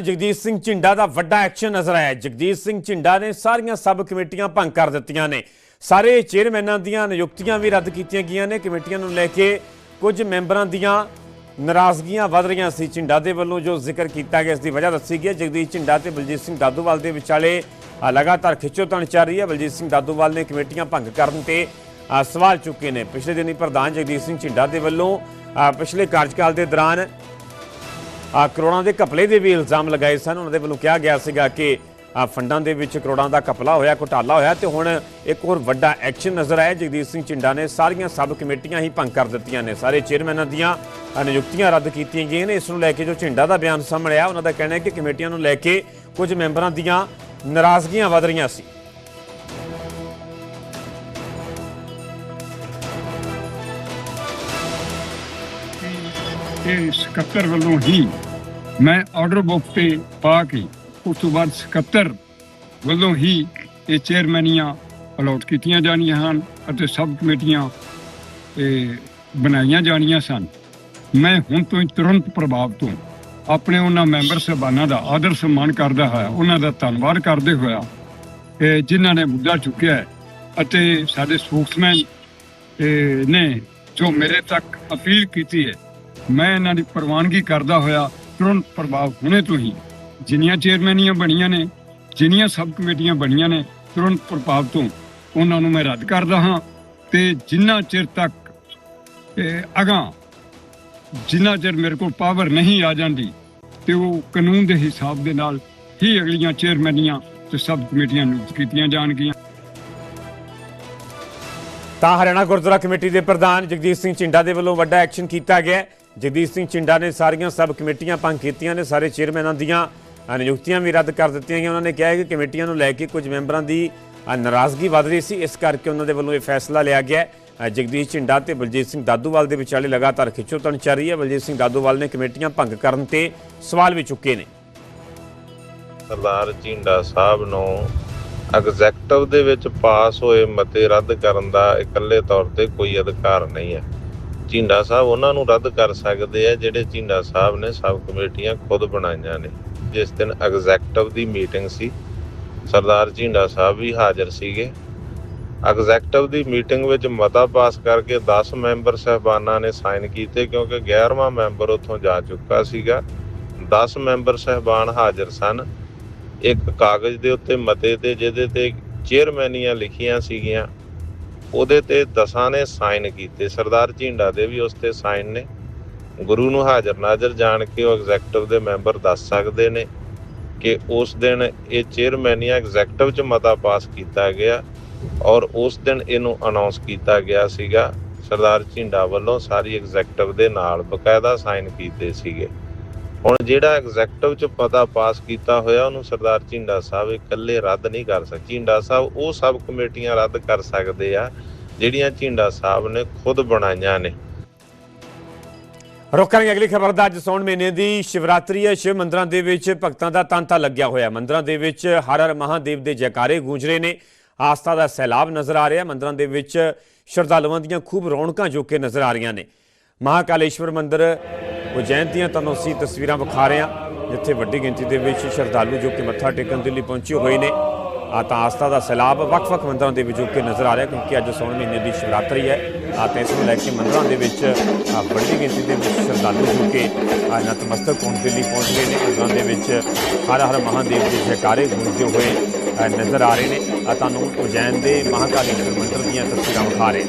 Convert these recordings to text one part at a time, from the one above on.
ਜਗਦੀਸ਼ ਸਿੰਘ ਝਿੰਡਾ ਦਾ ਵੱਡਾ ਐਕਸ਼ਨ ਨਜ਼ਰ ਆਇਆ। ਜਗਦੀਸ਼ ਸਿੰਘ ਝਿੰਡਾ ਨੇ ਸਾਰੀਆਂ ਸਬ ਕਮੇਟੀਆਂ ਭੰਗ ਕਰ ਦਿੱਤੀਆਂ ਨੇ। ਸਾਰੇ ਚੇਅਰਮੈਨਾਂ ਦੀਆਂ ਨਿਯੁਕਤੀਆਂ ਵੀ ਰੱਦ ਕੀਤੀਆਂ ਗਈਆਂ ਨੇ। ਕਮੇਟੀਆਂ ਨੂੰ ਲੈ ਕੇ ਕੁਝ ਮੈਂਬਰਾਂ ਦੀਆਂ ਨਾਰਾਜ਼ਗੀਆਂ ਵਧ ਰਹੀਆਂ ਸੀ। ਝਿੰਡਾ ਦੇ ਵੱਲੋਂ ਜੋ ਜ਼ਿਕਰ ਕੀਤਾ ਗਿਆ ਇਸ ਦੀ ਵਜ੍ਹਾ ਦੱਸੀ ਗਈ ਜਗਦੀਸ਼ ਝਿੰਡਾ ਤੇ ਬਲਜੀਤ ਸਿੰਘ ਦਾਦੂਵਾਲ ਦੇ ਵਿਚਾਲੇ ਲਗਾਤਾਰ ਖਿੱਚੋਤਾਣ ਚੱਲ ਰਹੀ ਹੈ। ਬਲਜੀਤ ਸਿੰਘ ਦਾਦੂਵਾਲ ਨੇ ਕਮੇਟੀਆਂ ਭੰਗ ਕਰਨ ਤੇ ਸਵਾਲ ਚੁੱਕੇ ਨੇ। ਪਿਛਲੇ ਦਿਨੀ ਪ੍ਰਧਾਨ ਜਗਦੀਸ਼ ਸਿੰਘ ਝਿੰਡਾ ਦੇ ਵੱਲੋਂ ਅ, ਪਿਛਲੇ ਕਾਰਜਕਾਲ ਦੇ ਦੌਰਾਨ ਕਰੋੜਾਂ ਦੇ ਘਪਲੇ ਦੇ ਵੀ ਇਲਜ਼ਾਮ ਲਗਾਏ ਸਨ। ਉਹਨਾਂ ਦੇ ਵੱਲੋਂ ਕਿਹਾ ਗਿਆ ਸੀਗਾ ਕਿ ਫੰਡਾਂ ਦੇ ਵਿੱਚ ਕਰੋੜਾਂ ਦਾ ਘਪਲਾ ਹੋਇਆ, ਘੁਟਾਲਾ ਹੋਇਆ ਤੇ ਹੁਣ ਇੱਕ ਹੋਰ ਵੱਡਾ ਐਕਸ਼ਨ ਨਜ਼ਰ ਆਇਆ। ਜਗਦੀਸ਼ ਸਿੰਘ ਝਿੰਡਾ ਨੇ ਸਾਰੀਆਂ ਸਬ ਕਮੇਟੀਆਂ ਹੀ ਭੰਗ ਕਰ ਦਿੱਤੀਆਂ ਨੇ। ਸਾਰੇ ਚੇਅਰਮੈਨਾਂ ਦੀਆਂ ਨਿਯੁਕਤੀਆਂ ਰੱਦ ਕੀਤੀਆਂ ਗਈਆਂ ਨੇ। ਇਸ ਨੂੰ ਲੈ ਕੇ ਜੋ ਝਿੰਡਾ ਦਾ ਬਿਆਨ ਸਾਹਮਣੇ ਆਇਆ, ਉਹਨਾਂ ਦਾ ਕਹਿਣਾ ਹੈ ਕਿ ਕਮੇਟੀਆਂ ਨੂੰ ਲੈ ਕੇ ਕੁਝ ਮੈਂਬਰਾਂ ਦੀਆਂ ਨਾਰਾਜ਼ਗੀਆਂ ਵਧ ਰਹੀਆਂ ਸੀ। ਇਹ ਸਕੱਤਰ ਵੱਲੋਂ ਹੀ ਮੈਂ ਆਰਡਰ ਬੁੱਕ ਤੇ ਪਾ ਕੇ ਉਸ ਤੋਂ ਬਾਅਦ ਸਕੱਤਰ ਵੱਲੋਂ ਹੀ ਇਹ ਚੇਅਰਮੈਨੀਆਂ ਅਲਾਟ ਕੀਤੀਆਂ ਜਾਣੀਆਂ ਹਨ ਅਤੇ ਸਬ ਕਮੇਟੀਆਂ ਇਹ ਬਣਾਈਆਂ ਜਾਣੀਆਂ ਸਨ। ਮੈਂ ਹੁਣ ਤੋਂ ਹੀ ਤੁਰੰਤ ਪ੍ਰਭਾਵ ਤੋਂ ਆਪਣੇ ਉਹਨਾਂ ਮੈਂਬਰ ਸਹਿਬਾਨਾਂ ਦਾ ਆਦਰ ਸਨਮਾਨ ਕਰਦਾ ਹੋਇਆ, ਉਹਨਾਂ ਦਾ ਧੰਨਵਾਦ ਕਰਦੇ ਹੋਇਆ ਜਿਨ੍ਹਾਂ ਨੇ ਮੁੱਦਾ ਚੁੱਕਿਆ ਅਤੇ ਸਾਡੇ ਸਪੋਕਸਮੈਨ ਨੇ ਜੋ ਮੇਰੇ ਤੱਕ ਅਪੀਲ ਕੀਤੀ ਹੈ, ਮੈਂ ਇਹਨਾਂ ਦੀ ਪ੍ਰਵਾਨਗੀ ਕਰਦਾ ਹੋਇਆ ਤੁਰੰਤ ਪ੍ਰਭਾਵ ਹੁਣੇ ਤੋਂ ਹੀ। ਜਿੰਨੀਆਂ ਚੇਅਰਮੈਨੀਆਂ ਬਣੀਆਂ ਨੇ, ਜਿੰਨੀਆਂ ਸਬ ਕਮੇਟੀਆਂ ਬਣੀਆਂ ਨੇ, ਤੁਰੰਤ ਪ੍ਰਭਾਵ ਤੋਂ ਉਹਨਾਂ ਨੂੰ ਮੈਂ ਰੱਦ ਕਰਦਾ ਹਾਂ ਤੇ ਜਿੰਨਾ ਚਿਰ ਤੱਕ ਇਹ ਜਿੰਨਾ ਚਿਰ ਮੇਰੇ ਕੋਲ ਪਾਵਰ ਨਹੀਂ ਆ ਜਾਂਦੀ, ਤੇ ਉਹ ਕਾਨੂੰਨ ਦੇ ਹਿਸਾਬ ਦੇ ਨਾਲ ਹੀ ਅਗਲੀਆਂ ਚੇਅਰਮੈਨੀਆਂ ਤੇ ਸਬ ਕਮੇਟੀਆਂ ਨਿਯੁਕਤ ਕੀਤੀਆਂ ਜਾਣਗੀਆਂ। ਤਾਂ ਹਰਿਆਣਾ ਗੁਰਦੁਆਰਾ ਕਮੇਟੀ ਦੇ ਪ੍ਰਧਾਨ ਜਗਜੀਤ ਸਿੰਘ ਝਿੰਡਾ ਦੇ ਵੱਲੋਂ ਵੱਡਾ ਐਕਸ਼ਨ ਕੀਤਾ ਗਿਆ ਜਗਦੀਸ਼ ਸਿੰਘ ਝਿੰਡਾ ਨੇ ਸਾਰੀਆਂ ਸਬ ਕਮੇਟੀਆਂ ਭੰਗ ਕੀਤੀਆਂ ਨੇ, ਸਾਰੇ ਚੇਅਰਮੈਨਾਂ ਦੀਆਂ ਨਿਯੁਕਤੀਆਂ ਵੀ ਰੱਦ ਕਰ ਦਿੱਤੀਆਂ ਗਈਆਂ। ਉਹਨਾਂ ਨੇ ਕਿਹਾ ਹੈ ਕਿ ਕਮੇਟੀਆਂ ਨੂੰ ਲੈ ਕੇ ਕੁਝ ਮੈਂਬਰਾਂ ਦੀ ਨਾਰਾਜ਼ਗੀ ਵੱਧ ਰਹੀ ਸੀ। ਇਸ ਕਰਕੇ ਉਹਨਾਂ ਦੇ ਵੱਲੋਂ ਇਹ ਫੈਸਲਾ ਲਿਆ ਗਿਆ ਜਗਦੀਸ਼ ਝਿੰਡਾ ਤੇ ਬਲਜੀਤ ਸਿੰਘ ਦਾਦੂਵਾਲ ਦੇ ਵਿਚਾਲੇ ਲਗਾਤਾਰ ਖਿੱਚੋਤਣ ਚੱਲ ਰਹੀ ਹੈ। ਬਲਜੀਤ ਸਿੰਘ ਦਾਦੂਵਾਲ ਨੇ ਕਮੇਟੀਆਂ ਭੰਗ ਕਰਨ ਤੇ ਸਵਾਲ ਵੀ ਚੁੱਕੇ ਨੇ। ਸਰਦਾਰ ਝਿੰਡਾ ਸਾਹਿਬ ਨੂੰ ਐਗਜ਼ੈਕਟਿਵ ਦੇ ਵਿੱਚ ਪਾਸ ਹੋਏ ਮਤੇ ਰੱਦ ਕਰਨ ਦਾ ਇਕੱਲੇ ਤੌਰ ਤੇ ਕੋਈ ਅਧਿਕਾਰ ਨਹੀਂ ਹੈ। ਝਿੰਡਾ ਸਾਹਿਬ, ਉਹਨਾਂ ਨੂੰ ਰੱਦ ਕਰ ਸਕਦੇ ਆ ਜਿਹੜੇ ਝਿੰਡਾ ਸਾਹਿਬ ਨੇ ਸਬ ਕਮੇਟੀਆਂ ਖੁਦ ਬਣਾਈਆਂ ਨੇ। ਜਿਸ ਦਿਨ ਐਗਜ਼ੈਕਟਿਵ ਦੀ ਮੀਟਿੰਗ ਸੀ, ਸਰਦਾਰ ਝਿੰਡਾ ਸਾਹਿਬ ਵੀ ਹਾਜ਼ਰ ਸੀਗੇ। ਐਗਜ਼ੈਕਟਿਵ ਦੀ ਮੀਟਿੰਗ ਵਿੱਚ ਮਤਾ ਪਾਸ ਕਰਕੇ 10 ਮੈਂਬਰ ਸਹਿਬਾਨਾਂ ਨੇ ਸਾਈਨ ਕੀਤੇ ਕਿਉਂਕਿ 11ਵਾਂ ਮੈਂਬਰ ਉੱਥੋਂ ਜਾ ਚੁੱਕਾ ਸੀਗਾ। 10 ਮੈਂਬਰ ਸਹਿਬਾਨ ਹਾਜ਼ਰ ਸਨ। ਇੱਕ ਕਾਗਜ਼ ਦੇ ਉੱਤੇ ਮਤੇ ਤੇ ਜਿਹਦੇ ਤੇ ਚੇਅਰਮੈਨੀਆਂ ਲਿਖੀਆਂ ਸੀਗੀਆਂ। ਉਹਦੇ ਤੇ ਦਸਾਂ ਨੇ ਸਾਈਨ ਕੀਤੇ। ਸਰਦਾਰ ਝਿੰਡਾ ਦੇ ਵੀ ਉਸ ਤੇ ਸਾਈਨ ਨੇ। ਗੁਰੂ ਨੂੰ ਹਾਜ਼ਰ ਨਾਜ਼ਰ ਜਾਣ ਕੇ ਉਹ ਐਗਜ਼ੈਕਟਿਵ ਦੇ ਮੈਂਬਰ ਦੱਸ ਸਕਦੇ ਨੇ ਕਿ ਉਸ ਦਿਨ ਇਹ ਚੇਅਰਮੈਨ ਜਾਂ ਐਗਜ਼ੈਕਟਿਵ 'ਚ ਮਤਾ ਪਾਸ ਕੀਤਾ ਗਿਆ ਔਰ ਉਸ ਦਿਨ ਇਹਨੂੰ ਅਨਾਉਂਸ ਕੀਤਾ ਗਿਆ ਸੀਗਾ। ਸਰਦਾਰ ਝਿੰਡਾ ਵੱਲੋਂ ਸਾਰੀ ਐਗਜ਼ੈਕਟਿਵ ਦੇ ਨਾਲ ਬਕਾਇਦਾ ਸਾਈਨ ਕੀਤੇ ਸੀਗੇ। ਹੁਣ ਜਿਹੜਾ ਐਗਜ਼ੈਕਟਿਵ ਚ ਪਤਾ ਪਾਸ ਕੀਤਾ ਹੋਇਆ, ਉਹਨੂੰ ਸਰਦਾਰ ਝਿੰਡਾ ਸਾਹਿਬ ਇਕੱਲੇ ਰੱਦ ਨਹੀਂ ਕਰ ਸਕਦੇ ਝਿੰਡਾ ਸਾਹਿਬ ਉਹ ਸਭ ਕਮੇਟੀਆਂ ਰੱਦ ਕਰ ਸਕਦੇ ਆ, ਜਿਹੜੀਆਂ ਝਿੰਡਾ ਸਾਹਿਬ ਨੇ ਖੁਦ ਬਣਾਈਆਂ ਨੇ। ਰੁਕ ਅਗਲੀ ਖਬਰ ਦਾ ਅੱਜ ਸੌਣ ਮਹੀਨੇ ਦੀ ਸ਼ਿਵਰਾਤਰੀ ਹੈ। ਸ਼ਿਵ ਮੰਦਰਾਂ ਦੇ ਵਿੱਚ ਭਗਤਾਂ ਦਾ ਤਾਂਤਾ ਲੱਗਿਆ ਹੋਇਆ। ਮੰਦਰਾਂ ਦੇ ਵਿੱਚ ਹਰ ਹਰ ਮਹਾਦੇਵ ਦੇ ਜੈਕਾਰੇ ਗੂੰਜ ਰਹੇ ਨੇ। ਆਸਥਾ ਦਾ ਸੈਲਾਬ ਨਜ਼ਰ ਆ ਰਿਹਾ। ਮੰਦਰਾਂ ਦੇ ਵਿੱਚ ਸ਼ਰਧਾਲੂਆਂ ਦੀਆਂ ਖੂਬ ਰੌਣਕਾਂ ਜੋ ਕਿ ਨਜ਼ਰ ਆ ਰਹੀਆਂ ਨੇ। ਮਹਾਕਾਲੇਸ਼ਵਰ ਮੰਦਿਰ ਉਜੈਨ ਦੀਆਂ ਤੁਹਾਨੂੰ ਅਸੀਂ ਤਸਵੀਰਾਂ ਵਿਖਾ ਰਹੇ ਹਾਂ, ਜਿੱਥੇ ਵੱਡੀ ਗਿਣਤੀ ਦੇ ਵਿੱਚ ਸ਼ਰਧਾਲੂ ਜੋ ਕਿ ਮੱਥਾ ਟੇਕਣ ਦੇ ਲਈ ਪਹੁੰਚੇ ਹੋਏ ਨੇ। ਆ ਤਾਂ ਆਸਥਾ ਦਾ ਸੈਲਾਬ ਵੱਖ-ਵੱਖ ਮੰਦਰਾਂ ਦੇ ਵਿੱਚ ਜੋ ਕਿ ਨਜ਼ਰ ਆ ਰਿਹਾ, ਕਿਉਂਕਿ ਅੱਜ ਸੌਣ ਮਹੀਨੇ ਦੀ ਸ਼ਿਵਰਾਤਰੀ ਹੈ। ਆ ਤਾਂ ਇਸ ਨੂੰ ਲੈ ਕੇ ਮੰਦਰਾਂ ਦੇ ਵਿੱਚ ਵੱਡੀ ਗਿਣਤੀ ਦੇ ਵਿੱਚ ਸ਼ਰਧਾਲੂ ਜੋ ਕਿ ਨਤਮਸਤਕ ਹੋਣ ਦੇ ਲਈ ਪਹੁੰਚ ਗਏ ਨੇ। ਮੰਦਰਾਂ ਦੇ ਵਿੱਚ ਹਰ ਹਰ ਮਹਾਦੇਵ ਦੇ ਜੈਕਾਰੇ ਗੂੰਜਦੇ ਹੋਏ ਨਜ਼ਰ ਆ ਰਹੇ ਨੇ। ਆ ਤੁਹਾਨੂੰ ਉਜੈਨ ਦੇ ਮਹਾਕਾਲੇਸ਼ਵਰ ਮੰਦਿਰ ਦੀਆਂ ਤਸਵੀਰਾਂ ਵਿਖਾ ਰਹੇ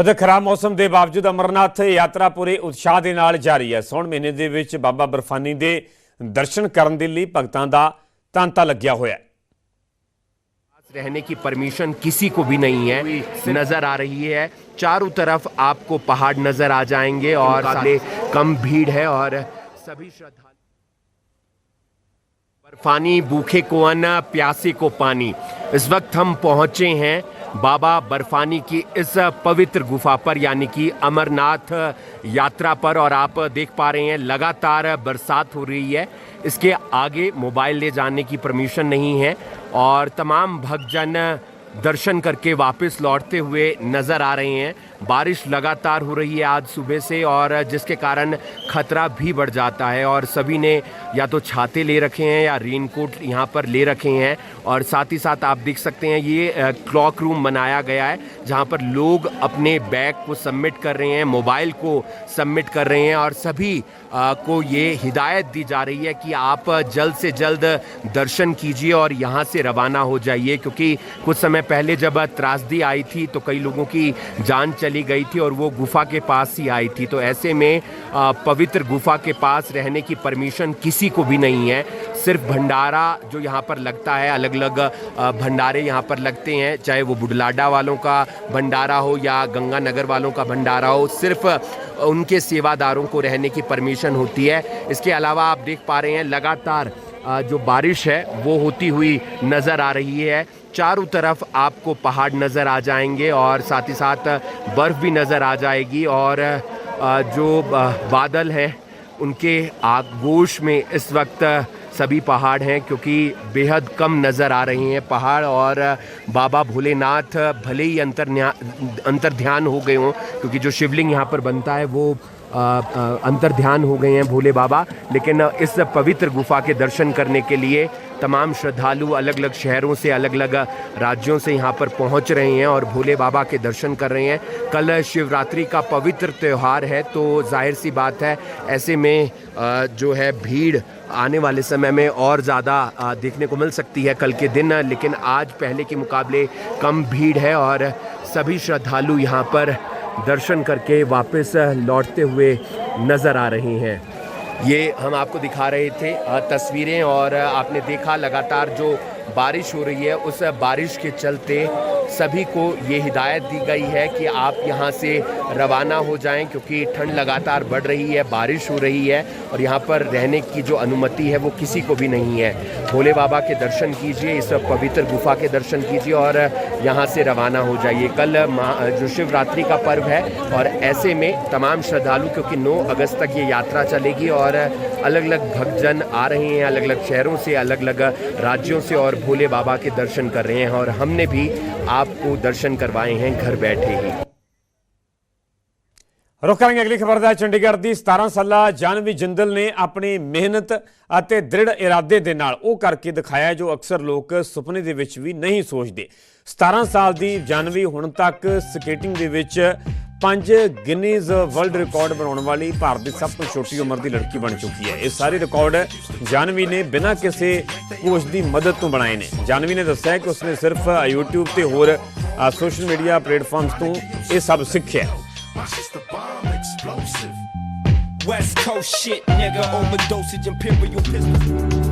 ਉਹਦੇ ਖਰਾਬ ਮੌਸਮ ਦੇ ਬਾਵਜੂਦ ਅਮਰਨਾਥ ਯਾਤਰਾ ਪੂਰੇ ਉਤਸ਼ਾਹ ਦੇ ਨਾਲ ਜਾਰੀ ਹੈ ਸੌਣ ਮਹੀਨੇ ਦੇ ਵਿੱਚ ਬਾਬਾ ਬਰਫਾਨੀ ਦੇ ਦਰਸ਼ਨ ਕਰਨ ਦੇ ਲਈ ਭਗਤਾਂ ਦਾ ਤਾਂਤਾ ਲੱਗਿਆ ਹੋਇਆ ਹੈ रहने की परमिशन किसी को भी नहीं है नजर आ रही है चारों तरफ आपको पहाड़ नजर आ जाएंगे और साले कम भीड़ है और सभी श्रद्धालु बर्फानी भूखे को अन्न प्यासे को पानी इस वक्त हम पहुंचे हैं बाबा बर्फानी की इस पवित्र गुफा पर, यानी कि अमरनाथ यात्रा पर, और आप देख पा रहे हैं, लगातार बरसात हो रही है। इसके आगे मोबाइल ले जाने की परमिशन नहीं है, और तमाम भक्तजन दर्शन करके वापस लौटते हुए नज़र आ रहे हैं। बारिश लगातार हो रही है आज सुबह से और जिसके कारण खतरा भी बढ़ जाता है और सभी ने या तो छाते ले रखे हैं या रेनकोट यहाँ पर ले रखे हैं और साथ ही साथ आप देख सकते हैं ये क्लॉक रूम बनाया गया है जहाँ पर लोग अपने बैग को सबमिट कर रहे हैं, मोबाइल को सबमिट कर रहे हैं और सभी को ये हिदायत दी जा रही है कि आप जल्द से जल्द दर्शन कीजिए और यहाँ से रवाना हो जाइए क्योंकि कुछ समय पहले जब त्रासदी आई थी तो कई लोगों की जान चली गई थी और वो गुफा के पास ही आई थी। तो ऐसे में पवित्र गुफा के पास रहने की परमिशन किसी को भी नहीं है। सिर्फ़ भंडारा जो यहाँ पर लगता है अलग अलग भंडारे यहाँ पर लगते हैं, चाहे वो बुडलाडा वालों का भंडारा हो या गंगानगर वालों का भंडारा हो, सिर्फ़ उनके सेवादारों को रहने की परमिशन होती है। इसके अलावा आप देख पा रहे हैं, लगातार जो बारिश है, वो होती हुई नज़र आ रही है। चारों तरफ़ आपको पहाड़ नज़र आ जाएँगे और साथ ही साथ बर्फ़ भी नज़र आ जाएगी और जो बादल हैं, उनके आगोश में इस वक्त सभी पहाड़ हैं क्योंकि बेहद कम नज़र आ रहे हैं पहाड़ और बाबा भोलेनाथ भले ही अंतर अंतर ध्यान हो गए हों, क्योंकि जो शिवलिंग यहाँ पर बनता है, वो अंतर ध्यान हो गए हैं भोले बाबा, लेकिन इस पवित्र गुफा के दर्शन करने के लिए तमाम श्रद्धालु अलग अलग शहरों से अलग अलग राज्यों से यहाँ पर पहुँच रहे हैं और भोले बाबा के दर्शन कर रहे हैं। कल शिवरात्रि का पवित्र त्यौहार है तो ज़ाहिर सी बात है, ऐसे में जो है भीड़ आने वाले समय में और ज़्यादा देखने को मिल सकती है कल के दिन, लेकिन आज पहले के मुकाबले कम भीड़ है और सभी श्रद्धालु यहाँ पर दर्शन करके वापस लौटते हुए नज़र आ रही हैं। ये हम आपको दिखा रहे थे तस्वीरें और आपने देखा लगातार जो बारिश हो रही है, उस बारिश के चलते सभी को ये हिदायत दी गई है कि आप यहाँ से रवाना हो जाएँ क्योंकि ठंड लगातार बढ़ रही है, बारिश हो रही है और यहाँ पर रहने की जो अनुमति है वो किसी को भी नहीं है। भोले बाबा के दर्शन कीजिए, इस पवित्र गुफा के दर्शन कीजिए और यहाँ से रवाना हो जाइए। कल जो शिवरात्रि का पर्व है और ऐसे में तमाम श्रद्धालु, क्योंकि 9 अगस्त तक ये यात्रा चलेगी और अलग अलग भक्तजन आ रहे हैं अलग अलग शहरों से अलग अलग राज्यों से और भोले बाबा के दर्शन कर रहे हैं और हमने भी आपको दर्शन करवाए हैं, घर बैठे ही। ਰੁਕ ਕਰਾਂਗੇ ਅਗਲੀ ਖਬਰ ਦਾ। ਚੰਡੀਗੜ੍ਹ ਦੀ 17 ਸਾਲਾ ਜਾਨਵੀ ਜਿੰਦਲ ਨੇ ਆਪਣੀ ਮਿਹਨਤ ਅਤੇ ਦ੍ਰਿੜ ਇਰਾਦੇ ਦੇ ਨਾਲ ਉਹ ਕਰਕੇ ਦਿਖਾਇਆ ਜੋ ਅਕਸਰ ਲੋਕ ਸੁਪਨੇ ਦੇ ਵਿੱਚ ਵੀ ਨਹੀਂ ਸੋਚਦੇ। 17 ਸਾਲ ਦੀ ਜਾਨਵੀ ਹੁਣ ਤੱਕ ਸਕੇਟਿੰਗ ਦੇ ਵਿੱਚ ਪੰਜ ਗਿਨੀਜ਼ ਵਰਲਡ ਰਿਕਾਰਡ ਬਣਾਉਣ ਵਾਲੀ ਭਾਰਤ ਦੀ ਸਭ ਤੋਂ ਛੋਟੀ ਉਮਰ ਦੀ ਲੜਕੀ ਬਣ ਚੁੱਕੀ ਹੈ। ਇਹ ਸਾਰੇ ਰਿਕਾਰਡ ਜਾਨਵੀ ਨੇ ਬਿਨਾਂ ਕਿਸੇ ਕੋਚ ਦੀ ਮਦਦ ਤੋਂ ਬਣਾਏ ਨੇ। ਜਾਨਵੀ ਨੇ ਦੱਸਿਆ ਕਿ ਉਸਨੇ ਸਿਰਫ YouTube ਤੇ ਹੋਰ ਸੋਸ਼ਲ ਮੀਡੀਆ ਪਲੇਟਫਾਰਮਸ ਤੋਂ ਇਹ ਸਭ ਸਿੱਖਿਆ। ਹੈ It's just a bomb explosive. West Coast shit, nigga. Overdosage, imperial pistol.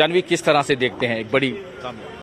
Janvi किस तरह से देखते हैं एक बड़ी